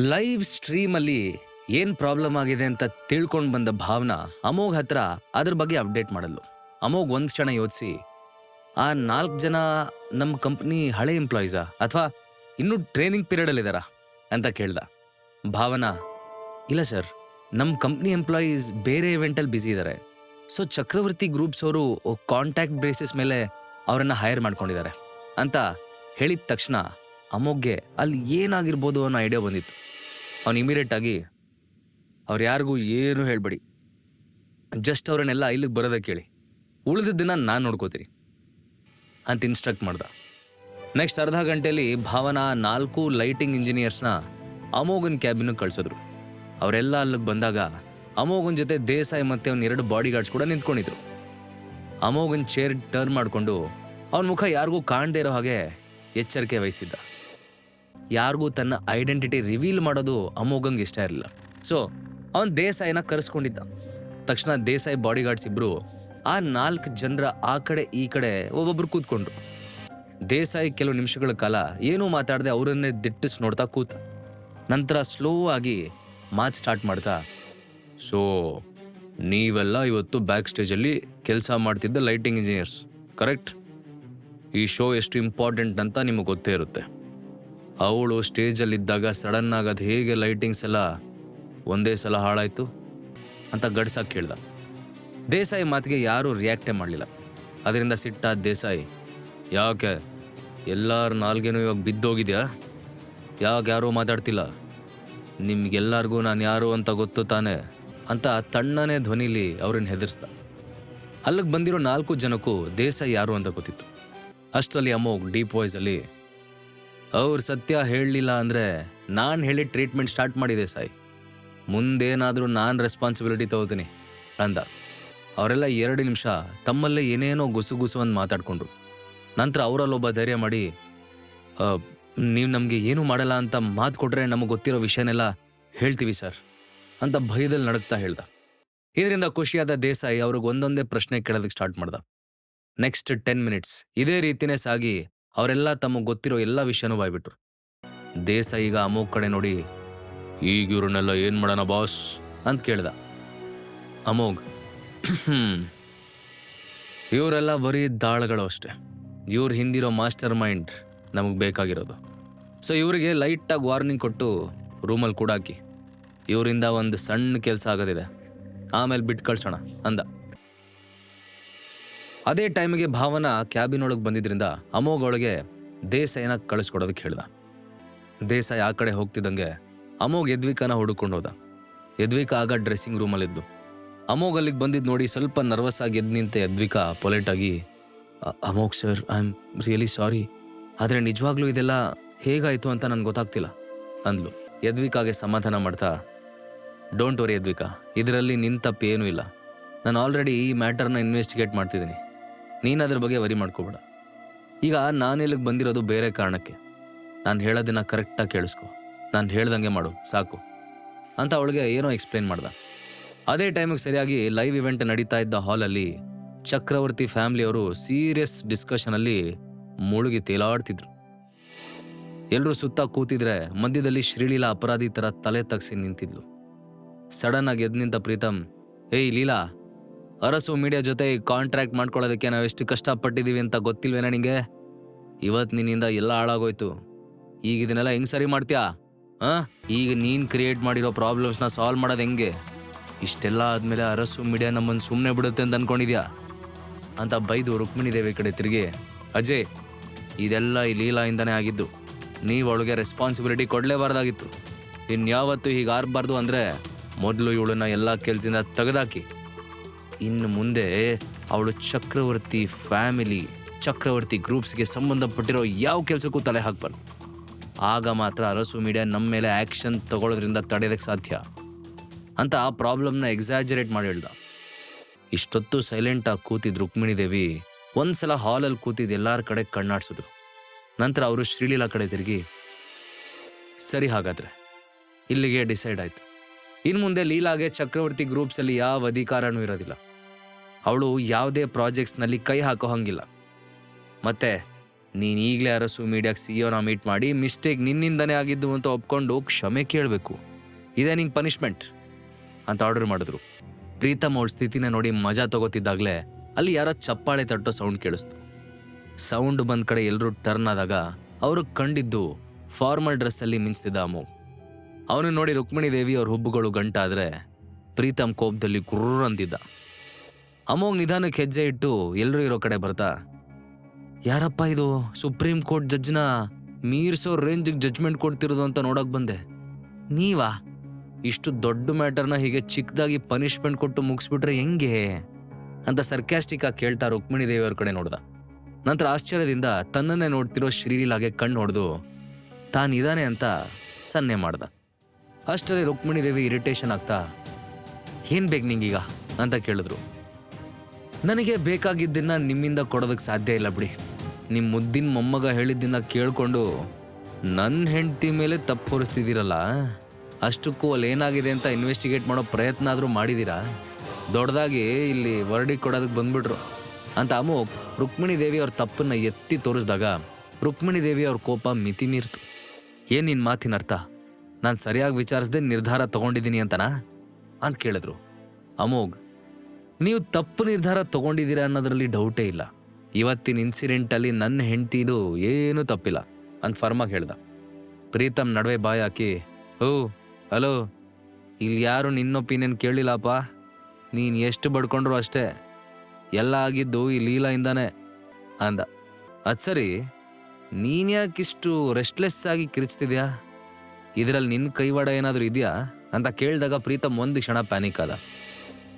Live ಸ್ಟ್ರೀಮಲ್ಲಿ ಏನ್ problem ಆಗಿದೆ ಅಂತ ತಿಳ್ಕೊಂಡು ಬಂದ ಭಾವನಾ ಅಮೋಘ್ ಹತ್ರ ಅದ್ರ ಬಗ್ಗೆ ಅಪ್ಡೇಟ್ ಮಾಡಲು ಅಮೋಘ್ ಒಂದ್ ಕ್ಷಣ ಯೋಚಿಸಿ, ಆ ನಾಲ್ಕು ಜನ ನಮ್ಮ ಕಂಪ್ನಿ ಹಳೆ ಎಂಪ್ಲಾಯೀಸಾ ಅಥವಾ ಇನ್ನೂ ಟ್ರೈನಿಂಗ್ ಪೀರಿಯಡಲ್ಲಿದ್ದಾರಾ ಅಂತ ಕೇಳ್ದ. ಭಾವನಾ, ಇಲ್ಲ ಸರ್ ನಮ್ಮ ಕಂಪ್ನಿ ಎಂಪ್ಲಾಯೀಸ್ ಬೇರೆ ಇವೆಂಟಲ್ಲಿ ಬ್ಯುಸಿ ಇದ್ದಾರೆ ಸೊ ಚಕ್ರವರ್ತಿ ಗ್ರೂಪ್ಸ್ ಅವರು ಕಾಂಟ್ಯಾಕ್ಟ್ ಬೇಸಿಸ್ ಮೇಲೆ ಅವರನ್ನು ಹೈರ್ ಮಾಡ್ಕೊಂಡಿದ್ದಾರೆ ಅಂತ ಹೇಳಿದ ತಕ್ಷಣ ಅಮೋಘ್ಗೆ ಅಲ್ಲಿ ಏನಾಗಿರ್ಬೋದು ಅನ್ನೋ ಐಡಿಯಾ ಬಂದಿತ್ತು. ಅವನು ಇಮಿಡಿಯೇಟ್ ಆಗಿ ಅವ್ರು ಯಾರಿಗೂ ಏನು ಹೇಳಬೇಡಿ. ಜಸ್ಟ್ ಅವರನ್ನೆಲ್ಲ ಇಲ್ಲಿಗೆ ಬರೋದಕ್ಕೆ ಕೇಳಿ. ದಿನ ನಾನು ನೋಡ್ಕೋತೀನಿ ಅಂತ ಇನ್ಸ್ಟ್ರಕ್ಟ್ ಮಾಡ್ದ. ನೆಕ್ಸ್ಟ್ ಅರ್ಧ ಗಂಟೆಯಲ್ಲಿ ಭಾವನಾ ನಾಲ್ಕು ಲೈಟಿಂಗ್ ಇಂಜಿನಿಯರ್ಸ್ನ ಅಮೋಘನ್ ಕ್ಯಾಬಿನ್ ಕಳಿಸಿದ್ರು. ಅವರೆಲ್ಲ ಅಲ್ಲಿಗೆ ಬಂದಾಗ ಅಮೋಘನ್ ಜೊತೆ ದೇಸಾಯಿ ಮತ್ತೆ ಅವನ ಎರಡು ಬಾಡಿ ಗಾರ್ಡ್ಸ್ ಕೂಡ ನಿಂತ್ಕೊಂಡಿದ್ರು. ಅಮೋಘನ್ ಚೇರ್ ಟರ್ನ್ ಮಾಡಿಕೊಂಡು ಅವನ ಮುಖ ಯಾರಿಗೂ ಕಾಣದೇ ಇರೋ ಹಾಗೆ ಎಚ್ಚರಿಕೆ ವಹಿಸಿದ್ದ. ಯಾರಿಗೂ ತನ್ನ ಐಡೆಂಟಿಟಿ ರಿವೀಲ್ ಮಾಡೋದು ಅಮೋಘಂಗೆ ಇಷ್ಟ ಇರಲಿಲ್ಲ. ಸೊ ಅವನು ದೇಸಾಯಿನ ಕರೆಸ್ಕೊಂಡಿದ್ದ. ತಕ್ಷಣ ದೇಸಾಯಿ ಬಾಡಿ ಗಾರ್ಡ್ಸ್ ಇಬ್ರು ಆ ನಾಲ್ಕು ಜನರ ಆ ಕಡೆ ಈ ಕಡೆ ಒಬ್ಬೊಬ್ರು ಕೂತ್ಕೊಂಡ್ರು. ದೇಸಾಯಿ ಕೆಲವು ನಿಮಿಷಗಳ ಕಾಲ ಏನೂ ಮಾತಾಡದೆ ಅವರನ್ನೇ ದಿಟ್ಟಿಸ್ ನೋಡ್ತಾ ಕೂತ. ನಂತರ ಸ್ಲೋ ಆಗಿ ಮಾತು ಸ್ಟಾರ್ಟ್ ಮಾಡ್ತಾ ಸೊ ನೀವೆಲ್ಲ ಇವತ್ತು ಬ್ಯಾಕ್ ಸ್ಟೇಜಲ್ಲಿ ಕೆಲಸ ಮಾಡ್ತಿದ್ದ ಲೈಟಿಂಗ್ ಇಂಜಿನಿಯರ್ಸ್ ಕರೆಕ್ಟ್ ಈ ಶೋ ಎಷ್ಟು ಇಂಪಾರ್ಟೆಂಟ್ ಅಂತ ನಿಮಗೆ ಗೊತ್ತೇ ಇರುತ್ತೆ. ಅವಳು ಸ್ಟೇಜಲ್ಲಿದ್ದಾಗ ಸಡನ್ ಆಗಿ ಅದು ಹೇಗೆ ಲೈಟಿಂಗ್ಸ್ ಎಲ್ಲ ಒಂದೇ ಸಲ ಹಾಳಾಯ್ತು ಅಂತ ಗಡ್ಸಾಗಿ ಕೇಳ್ದ ದೇಸಾಯಿ ಮಾತಿಗೆ ಯಾರೂ ರಿಯಾಕ್ಟೇ ಮಾಡಲಿಲ್ಲ. ಅದರಿಂದ ಸಿಟ್ಟಾದ ದೇಸಾಯಿ, ಯಾಕೆ? ಎಲ್ಲರ ನಾಲ್ಗೇನೂ ಇವಾಗ ಬಿದ್ದೋಗಿದ್ಯಾ? ಯಾಕೆ ಯಾರೂ ಮಾತಾಡ್ತಿಲ್ಲ? ನಿಮ್ಗೆಲ್ಲರಿಗೂ ನಾನು ಯಾರು ಅಂತ ಗೊತ್ತು ತಾನೆ? ಅಂತ ತಣ್ಣನೆ ಧ್ವನಿಲಿ ಅವ್ರನ್ನ ಹೆದರ್ಸ್ದ. ಅಲ್ಲಿಗೆ ಬಂದಿರೋ ನಾಲ್ಕು ಜನಕ್ಕೂ ದೇಸಾಯಿ ಯಾರು ಅಂತ ಗೊತ್ತಿತ್ತು. ಅಷ್ಟರಲ್ಲಿ ಅಮೋಘ್, ಡೀಪ್ ವಾಯ್ಸಲ್ಲಿ ಅವ್ರು ಸತ್ಯ ಹೇಳಲಿಲ್ಲ ಅಂದರೆ ನಾನು ಹೇಳಿ ಟ್ರೀಟ್ಮೆಂಟ್ ಸ್ಟಾರ್ಟ್ ಮಾಡಿದೆ ಸಾಯಿ. ಮುಂದೇನಾದರೂ ನಾನು ರೆಸ್ಪಾನ್ಸಿಬಿಲಿಟಿ ತಗೋತೀನಿ, ಅಂದ. ಅವರೆಲ್ಲ ಎರಡು ನಿಮಿಷ ತಮ್ಮಲ್ಲೇ ಏನೇನೋ ಗುಸು ಗುಸು ಅಂತ ಮಾತಾಡ್ಕೊಂಡ್ರು. ನಂತರ ಅವರಲ್ಲೊಬ್ಬ ಧೈರ್ಯ ಮಾಡಿ ನೀವು ನಮಗೆ ಏನೂ ಮಾಡಲ್ಲ ಅಂತ ಮಾತು ಕೊಟ್ಟರೆ ನಮಗೆ ಗೊತ್ತಿರೋ ವಿಷಯನೆಲ್ಲ ಹೇಳ್ತೀವಿ ಸರ್, ಅಂತ ಭಯದಲ್ಲಿ ನಡುಗ್ತಾ ಹೇಳ್ದ. ಇದರಿಂದ ಖುಷಿಯಾದ ದೇಸಾಯಿ ಅವ್ರಿಗೆ ಒಂದೊಂದೇ ಪ್ರಶ್ನೆ ಕೇಳೋದಕ್ಕೆ ಸ್ಟಾರ್ಟ್ ಮಾಡ್ದ. ನೆಕ್ಸ್ಟ್ ಟೆನ್ ಮಿನಿಟ್ಸ್ ಇದೇ ರೀತಿನೇ ಸಾಗಿ ಅವರೆಲ್ಲ ತಮಗೆ ಗೊತ್ತಿರೋ ಎಲ್ಲ ವಿಷಯನೂ ಬಾಯ್ಬಿಟ್ರು. ದೇಸ ಈಗ ಅಮೋಕ್ ಕಡೆ ನೋಡಿ ಈಗ ಇವ್ರನ್ನೆಲ್ಲ ಏನು ಮಾಡೋಣ ಬಾಸ್? ಅಂತ ಕೇಳ್ದ. ಅಮೋಘ್ "ಹ್ಮ್. ಇವರೆಲ್ಲ ಬರೀ ದಾಳಗಳು ಅಷ್ಟೆ. ಇವ್ರ ಹಿಂದಿರೋ ಮಾಸ್ಟರ್ ಮೈಂಡ್ ನಮಗೆ ಬೇಕಾಗಿರೋದು. ಸೊ ಇವರಿಗೆ ಲೈಟಾಗಿ ವಾರ್ನಿಂಗ್ ಕೊಟ್ಟು ರೂಮಲ್ಲಿ ಕೂಡಾಕಿ, ಇವರಿಂದ ಒಂದು ಸಣ್ಣ ಕೆಲಸ ಆಗೋದಿದೆ. ಆಮೇಲೆ ಬಿಟ್ಟು ಕಳ್ಸೋಣ, ಅಂದ. ಅದೇ ಟೈಮಿಗೆ ಭಾವನಾ ಕ್ಯಾಬಿನ್ ಒಳಗೆ ಬಂದಿದ್ರಿಂದ ಅಮೋಘ್ ಒಳಗೆ ದೇಸಾಯಿನ ಕಳಿಸ್ಕೊಡೋದಕ್ಕೆ ಹೇಳ್ದ. ದೇಸಾಯಿ ಆ ಕಡೆ ಹೋಗ್ತಿದ್ದಂಗೆ ಅಮೋಘ್ ಯದ್ವಿಕಾನ ಹುಡುಕೊಂಡು ಹೋದ. ಆಗ ಡ್ರೆಸ್ಸಿಂಗ್ ರೂಮಲ್ಲಿದ್ದು ಅಮೋಘ್ ಅಲ್ಲಿಗೆ ಬಂದಿದ್ದು ನೋಡಿ ಸ್ವಲ್ಪ ನರ್ವಸ್ ಆಗಿ ಎದ್ದು ನಿಂತೆ ಯದ್ವಿಕಾ ಆಗಿ, "ಅ- Amogh sir I am really sorry ಆದರೆ ನಿಜವಾಗ್ಲೂ ಇದೆಲ್ಲ ಹೇಗಾಯಿತು ಅಂತ ನನಗೆ ಗೊತ್ತಾಗ್ತಿಲ್ಲ, ಅಂದ್ಲು. ಯದ್ವಿಕಾಗೆ ಸಮಾಧಾನ ಮಾಡ್ತಾ ಡೋಂಟ್ ವರಿ ಯದ್ವಿಕಾ ಇದರಲ್ಲಿ ನಿನ್ನ ತಪ್ಪು ಏನೂ ಇಲ್ಲ. ನಾನು ಆಲ್ರೆಡಿ ಈ ಮ್ಯಾಟರ್ನ ಇನ್ವೆಸ್ಟಿಗೇಟ್ ಮಾಡ್ತಿದ್ದೀನಿ. ನೀನು ಅದ್ರ ಬಗ್ಗೆ ವರಿ ಮಾಡ್ಕೋಬೇಡ. ಈಗ ನಾನು ಇಲ್ಲಿಗೆ ಬಂದಿರೋದು ಬೇರೆ ಕಾರಣಕ್ಕೆ. ನಾನು ಹೇಳೋದನ್ನ ಕರೆಕ್ಟಾಗಿ ಕೇಳಿಸ್ಕೊ. ನಾನು ಹೇಳ್ದಂಗೆ ಮಾಡು, ಸಾಕು. ಅಂತ ಅವಳಿಗೆ ಏನೋ ಎಕ್ಸ್ಪ್ಲೇನ್ ಮಾಡ್ದ. ಅದೇ ಟೈಮಿಗೆ ಸರಿಯಾಗಿ ಲೈವ್ ಇವೆಂಟ್ ನಡೀತಾ ಇದ್ದ ಹಾಲಲ್ಲಿ ಚಕ್ರವರ್ತಿ ಫ್ಯಾಮಿಲಿಯವರು ಸೀರಿಯಸ್ ಡಿಸ್ಕಷನಲ್ಲಿ ಮುಳುಗಿ ತೇಲಾಡ್ತಿದ್ರು. ಎಲ್ಲರೂ ಸುತ್ತ ಕೂತಿದ್ರೆ ಮಧ್ಯದಲ್ಲಿ ಶ್ರೀಲೀಲಾ ಅಪರಾಧಿ ಥರ ತಲೆ ತಗ್ಸಿ ನಿಂತಿದ್ಲು. ಸಡನ್ ಆಗಿ ಎದ್ದು ನಿಂತ ಪ್ರೀತಮ್, ಏಯ್ ಲೀಲಾ ಅರಸು ಮೀಡಿಯಾ ಜೊತೆ ಕಾಂಟ್ರಾಕ್ಟ್ ಮಾಡ್ಕೊಳ್ಳೋದಕ್ಕೆ ನಾವು ಎಷ್ಟು ಕಷ್ಟಪಟ್ಟಿದ್ದೀವಿ ಅಂತ ಗೊತ್ತಿಲ್ವೇನ ನಿಂಗೆ? ಇವತ್ತು ನಿನ್ನಿಂದ ಎಲ್ಲ ಹಾಳಾಗೋಯ್ತು. ಈಗ ಇದನ್ನೆಲ್ಲ ಹೆಂಗೆ ಸರಿ ಮಾಡ್ತೀಯಾ? ಹಾಂ ಈಗ ನೀನು ಕ್ರಿಯೇಟ್ ಮಾಡಿರೋ ಪ್ರಾಬ್ಲಮ್ಸ್ನ ಸಾಲ್ವ್ ಮಾಡೋದು ಹೆಂಗೆ? ಇಷ್ಟೆಲ್ಲ ಆದಮೇಲೆ ಅರಸು ಮೀಡಿಯಾ ನಮ್ಮನ್ನು ಸುಮ್ಮನೆ ಬಿಡುತ್ತೆ ಅಂತ ಅಂದ್ಕೊಂಡಿದ್ಯಾ ಅಂತ ಬೈದು ರುಕ್ಮಿಣಿ ದೇವಿ ಕಡೆ ತಿರುಗಿ, ಅಜಯ್, ಇದೆಲ್ಲ ಈ ಲೀಲಾಯಿಂದನೇ ಆಗಿದ್ದು. ನೀವು ಅವಳಿಗೆ ರೆಸ್ಪಾನ್ಸಿಬಿಲಿಟಿ ಕೊಡಲೇಬಾರ್ದಾಗಿತ್ತು. ಇನ್ಯಾವತ್ತು ಹೀಗೆ ಆರ್ಬಾರ್ದು ಅಂದರೆ ಮೊದಲು ಇವಳನ್ನ ಎಲ್ಲ ಕೆಲಸದಿಂದ ತೆಗೆದಾಕಿ ಇನ್ನು ಮುಂದೆ ಅವಳು ಚಕ್ರವರ್ತಿ ಫ್ಯಾಮಿಲಿ, ಚಕ್ರವರ್ತಿ ಗ್ರೂಪ್ಸ್ಗೆ ಸಂಬಂಧಪಟ್ಟಿರೋ ಯಾವ ಕೆಲಸಕ್ಕೂ ತಲೆ ಹಾಕ್ಬಾರ್ದು. ಆಗ ಮಾತ್ರ ಅರಸು ಮೀಡಿಯಾ ನಮ್ಮ ಮೇಲೆ ಆ್ಯಕ್ಷನ್ ತಗೊಳ್ಳೋದ್ರಿಂದ ತಡೆಯೋದಕ್ಕೆ ಸಾಧ್ಯ. ಅಂತ ಆ ಪ್ರಾಬ್ಲಮ್ನ ಎಕ್ಸಾಜರೇಟ್ ಮಾಡಿ ಹೇಳ್ದ. ಇಷ್ಟೊತ್ತು ಸೈಲೆಂಟಾಗಿ ಕೂತಿದ್ ರುಕ್ಮಿಣಿ ದೇವಿ ಒಂದ್ಸಲ ಹಾಲಲ್ಲಿ ಕೂತಿದ್ದು ಎಲ್ಲರ ಕಡೆ ಕಣ್ಣಾಡ್ಸಿದ್ರು ನಂತರ ಅವರು ಶ್ರೀಲೀಲಾ ಕಡೆ ತಿರುಗಿ, ಸರಿ ಹಾಗಾದ್ರೆ, ಇಲ್ಲಿಗೆ ಡಿಸೈಡ್ ಆಯ್ತು. ಇನ್ನು ಮುಂದೆ ಲೀಲಾಗೆ ಚಕ್ರವರ್ತಿ ಗ್ರೂಪ್ಸಲ್ಲಿ ಯಾವ ಅಧಿಕಾರನೂ ಇರೋದಿಲ್ಲ. ಅವಳು ಯಾವುದೇ ಪ್ರಾಜೆಕ್ಟ್ಸ್ನಲ್ಲಿ ಕೈ ಹಾಕೋ ಹಂಗಿಲ್ಲ ಮತ್ತೆ ನೀನು ಈಗಲೇ ಅರಸು ಮೀಡಿಯಾಗೆ ಸಿ ನಾ ಮೀಟ್ ಮಾಡಿ ಮಿಸ್ಟೇಕ್ ನಿನ್ನಿಂದನೇ ಆಗಿದ್ದು ಅಂತ ಒಪ್ಕೊಂಡು ಕ್ಷಮೆ ಕೇಳಬೇಕು. ಇದೇ ನಿಂಗೆ ಪನಿಷ್ಮೆಂಟ್ ಅಂತ ಆರ್ಡರ್ ಮಾಡಿದ್ರು. ಪ್ರೀತಮ್ ಅವಳ ಸ್ಥಿತಿನ ನೋಡಿ ಮಜಾ ತಗೋತಿದ್ದಾಗಲೇ ಅಲ್ಲಿ ಯಾರೋ ಚಪ್ಪಾಳೆ ತಟ್ಟೋ ಸೌಂಡ್ ಕೇಳಿಸ್ತು. ಸೌಂಡ್ ಬಂದ ಕಡೆ ಎಲ್ಲರೂ ಟರ್ನ್ ಆದಾಗ ಅವರು ಕಂಡಿದ್ದು ಫಾರ್ಮಲ್ ಡ್ರೆಸ್ಸಲ್ಲಿ ಮಿಂಚ್ತಿದ್ದ ಅಮು. ಅವನು ನೋಡಿ ರುಕ್ಮಿಣಿ ದೇವಿ ಅವ್ರ ಹುಬ್ಬುಗಳು ಗಂಟಾದರೆ ಪ್ರೀತಮ್ ಕೋಪದಲ್ಲಿ ಕುರ್ರ್ ಅಂತಿದ್ದ ಅಮೋಗ್ ನಿಧಾನಕ್ಕೆ ಹೆಜ್ಜೆ ಇಟ್ಟು ಎಲ್ಲರೂ ಇರೋ ಕಡೆ ಬರ್ತಾ, ಯಾರಪ್ಪ ಇದು? ಸುಪ್ರೀಂ ಕೋರ್ಟ್ ಜಡ್ಜ್ನ ಮೀರ್ಸೋ ರೇಂಜಿಗೆ ಜಡ್ಜ್ಮೆಂಟ್ ಕೊಡ್ತಿರೋದು ಅಂತ ನೋಡೋಕೆ ಬಂದೆ. ನೀವಾ? ಇಷ್ಟು ದೊಡ್ಡ ಮ್ಯಾಟರ್ನ ಹೀಗೆ ಚಿಕ್ಕದಾಗಿ ಪನಿಷ್ಮೆಂಟ್ ಕೊಟ್ಟು ಮುಗಿಸ್ಬಿಟ್ರೆ ಹೆಂಗೆ? ಅಂತ ಸರ್ಕ್ಯಾಸ್ಟಿಕ್ ಆಗಿ ಕೇಳ್ತಾ ರುಕ್ಮಿಣಿ ದೇವಿಯವ್ರ ಕಡೆ ನೋಡ್ದ. ನಂತರ ಆಶ್ಚರ್ಯದಿಂದ ತನ್ನನ್ನೇ ನೋಡ್ತಿರೋ ಶ್ರೀಲೀಲಾಗೆ ಕಣ್ಣು ಹೊಡೆದು ತಾನಿದಾನೆ ಅಂತ ಸನ್ನೆ ಮಾಡ್ದ. ಅಷ್ಟರಲ್ಲಿ ರುಕ್ಮಿಣಿ ದೇವಿ ಇರಿಟೇಷನ್ ಆಗ್ತಾ, ಏನ್ ಬೇಕು ನಿಂಗೀಗ? ಅಂತ ಕೇಳಿದ್ರು. ನನಗೆ ಬೇಕಾಗಿದ್ದನ್ನು ನಿಮ್ಮಿಂದ ಕೊಡೋದಕ್ಕೆ ಸಾಧ್ಯ ಇಲ್ಲ ಬಿಡಿ. ನಿಮ್ಮ ಮುದ್ದಿನ ಮೊಮ್ಮಗ ಹೇಳಿದ್ದನ್ನ ಕೇಳಿಕೊಂಡು ನನ್ನ ಹೆಂಡತಿ ಮೇಲೆ ತಪ್ಪು ಹೊರಿಸ್ತಿದ್ದೀರಲ್ಲ, ಅಷ್ಟಕ್ಕೂ ಅಲ್ಲಿ ಏನಾಗಿದೆ ಅಂತ ಇನ್ವೆಸ್ಟಿಗೇಟ್ ಮಾಡೋ ಪ್ರಯತ್ನ ಆದರೂ ಮಾಡಿದ್ದೀರಾ ದೊಡ್ಡದಾಗಿ ಇಲ್ಲಿ ವರಡಿ ಕೊಡೋದಕ್ಕೆ ಬಂದ್ಬಿಟ್ರು. ಅಂತ ಅಮು ರುಕ್ಮಿಣಿ ದೇವಿ ಅವ್ರ ತಪ್ಪನ್ನು ಎತ್ತಿ ತೋರಿಸಿದಾಗ ರುಕ್ಮಿಣಿ ದೇವಿ ಅವ್ರ ಕೋಪ ಮಿತಿ ಮೀರ್ತು. ಏನು ನಿನ್ನ ಮಾತಿನ ಅರ್ಥ? ನಾನು ಸರಿಯಾಗಿ ವಿಚಾರಿಸ್ದೆ ನಿರ್ಧಾರ ತಗೊಂಡಿದ್ದೀನಿ ಅಂತನಾ? ಅಂತ ಕೇಳಿದ್ರು. ಅಮೋಘ್ ನೀವು ತಪ್ಪು ನಿರ್ಧಾರ ತಗೊಂಡಿದ್ದೀರಾ ಅನ್ನೋದ್ರಲ್ಲಿ ಡೌಟೇ ಇಲ್ಲ. ಇವತ್ತಿನ ಇನ್ಸಿಡೆಂಟಲ್ಲಿ ನನ್ನ ಹೆಂಡ್ತಿದು ಏನೂ ತಪ್ಪಿಲ್ಲ. ಅಂತ ಫರ್ಮಾಗಿ ಹೇಳ್ದ. ಪ್ರೀತಮ್ ನಡುವೆ ಬಾಯ್ ಹಾಕಿ ಓ ಹಲೋ ಇಲ್ಲಿ ಯಾರು ನಿನ್ನ ಒಪಿನಿಯನ್ ಕೇಳಿಲ್ಲಪ್ಪ? ನೀನು ಎಷ್ಟು ಬಡ್ಕೊಂಡ್ರು ಅಷ್ಟೇ. ಎಲ್ಲ ಆಗಿದ್ದು ಈ ಲೀಲಾಯಿಂದಾನೆ, ಅಂದ. ಅದು ಸರಿ, ನೀನು ಯಾಕಿಷ್ಟು ರೆಸ್ಟ್ಲೆಸ್ ಆಗಿ ಕಿರಿಚ್ತಿದ್ಯಾ? ಇದರಲ್ಲಿ ನಿನ್ನ ಕೈವಾಡ ಏನಾದರೂ ಇದೆಯಾ? ಅಂತ ಕೇಳಿದಾಗ ಪ್ರೀತಮ್ ಒಂದು ಕ್ಷಣ ಪ್ಯಾನಿಕ್ ಆದ.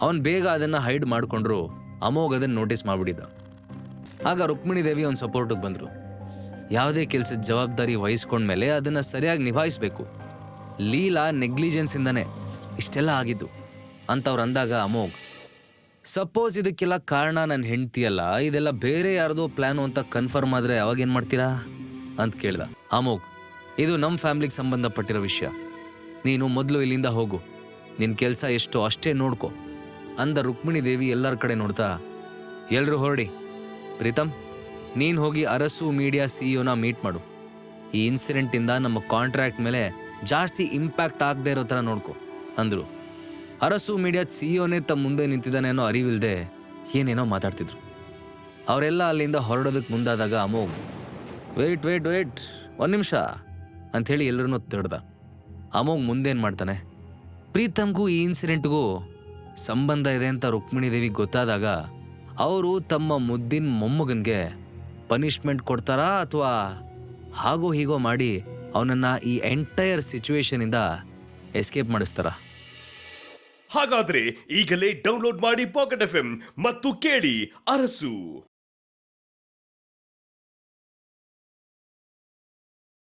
ಅವನು ಬೇಗ ಅದನ್ನು ಹೈಡ್ ಮಾಡಿಕೊಂಡ್ರು ಅಮೋಘ್ ಅದನ್ನು ನೋಟಿಸ್ ಮಾಡಿಬಿಟ್ಟಿದ್ದ. ಆಗ ರುಕ್ಮಿಣಿ ದೇವಿ ಅವ್ನ ಸಪೋರ್ಟಿಗೆ ಬಂದರು. ಯಾವುದೇ ಕೆಲಸದ ಜವಾಬ್ದಾರಿ ವಹಿಸ್ಕೊಂಡ್ಮೇಲೆ ಅದನ್ನು ಸರಿಯಾಗಿ ನಿಭಾಯಿಸಬೇಕು. ಲೀಲಾ ನೆಗ್ಲಿಜೆನ್ಸಿಂದನೇ ಇಷ್ಟೆಲ್ಲ ಆಗಿದ್ದು ಅಂತವ್ರು ಅಂದಾಗ ಅಮೋಘ್ ಸಪೋಸ್ ಇದಕ್ಕೆಲ್ಲ ಕಾರಣ ನನ್ನ ಹೆಂಡ್ತಿಯಲ್ಲ ಇದೆಲ್ಲ ಬೇರೆ ಯಾರ್ದೋ ಪ್ಲ್ಯಾನು ಅಂತ ಕನ್ಫರ್ಮ್ ಆದರೆ ಅವಾಗೇನು ಮಾಡ್ತೀರಾ? ಅಂತ ಕೇಳ್ದ. ಅಮೋಘ್, ಇದು ನಮ್ಮ ಫ್ಯಾಮ್ಲಿಗೆ ಸಂಬಂಧಪಟ್ಟಿರೋ ವಿಷಯ. ನೀನು ಮೊದಲು ಇಲ್ಲಿಂದ ಹೋಗು. ನಿನ್ನ ಕೆಲಸ ಎಷ್ಟೋ ಅಷ್ಟೇ ನೋಡ್ಕೊ. ಅಂದ ರುಕ್ಮಿಣಿ ದೇವಿ ಎಲ್ಲರ ಕಡೆ ನೋಡ್ತಾ ಎಲ್ಲರೂ ಹೊರಡಿ ಪ್ರೀತಮ್ ನೀನು ಹೋಗಿ ಅರಸು ಮೀಡಿಯಾ ಸಿಇಒನ ಮೀಟ್ ಮಾಡು. ಈ ಇನ್ಸಿಡೆಂಟಿಂದ ನಮ್ಮ ಕಾಂಟ್ರಾಕ್ಟ್ ಮೇಲೆ ಜಾಸ್ತಿ ಇಂಪ್ಯಾಕ್ಟ್ ಆಗದೆ ಇರೋ ಥರ ನೋಡ್ಕೊ, ಅಂದರು. ಅರಸು ಮೀಡಿಯಾದ ಸಿಇಒನೇ ತಮ್ಮ ಮುಂದೆ ನಿಂತಿದ್ದಾನೆ ಅನ್ನೋ ಅರಿವಿಲ್ದೆ ಏನೇನೋ ಮಾತಾಡ್ತಿದ್ರು. ಅವರೆಲ್ಲ ಅಲ್ಲಿಂದ ಹೊರಡೋದಕ್ಕೆ ಮುಂದಾದಾಗ ಅಮೋಘ್, ವೆಯ್ಟ್ ವೇಟ್ ವೆಯ್ಟ್, ಒಂದು ನಿಮಿಷ ಅಂಥೇಳಿ ಎಲ್ಲರನ್ನೂ ತಡ್ದ ಅಮೋಘ್ ಮುಂದೇನು ಮಾಡ್ತಾನೆ ಪ್ರೀತಮ್ಗೂ ಈ ಇನ್ಸಿಡೆಂಟ್ಗೂ ಸಂಬಂಧ ಇದೆ ಅಂತ ರುಕ್ಮಿಣಿ ದೇವಿ ಗೊತ್ತಾದಾಗ ಅವರು ತಮ್ಮ ಮುದ್ದಿನ ಮೊಮ್ಮಗನಿಗೆ ಪನಿಷ್ಮೆಂಟ್ ಕೊಡ್ತಾರಾ ಅಥವಾ ಹಾಗೋ ಹೀಗೋ ಮಾಡಿ ಅವನನ್ನು ಈ ಎಂಟೈರ್ ಸಿಚುವೇಶನಿಂದ ಎಸ್ಕೇಪ್ ಮಾಡಿಸ್ತಾರಾ? ಹಾಗಾದ್ರೆ ಈಗಲೇ ಡೌನ್ಲೋಡ್ ಮಾಡಿ ಪಾಕೆಟ್ ಎಫ್ ಮತ್ತು ಕೇಳಿ ಅರಸು.